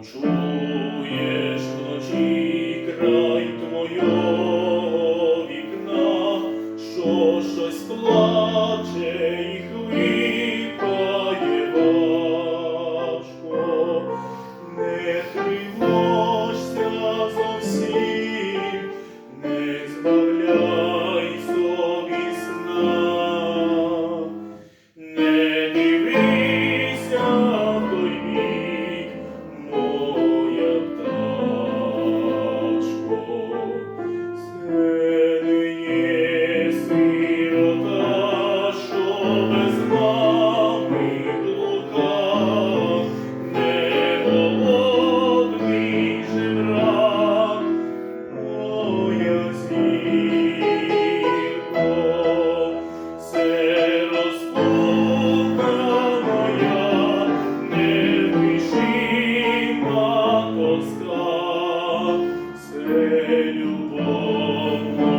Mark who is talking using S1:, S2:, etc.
S1: Почуєш вночі край твого вікна, що щось плаче і хвипає важко, не триває. Це любов.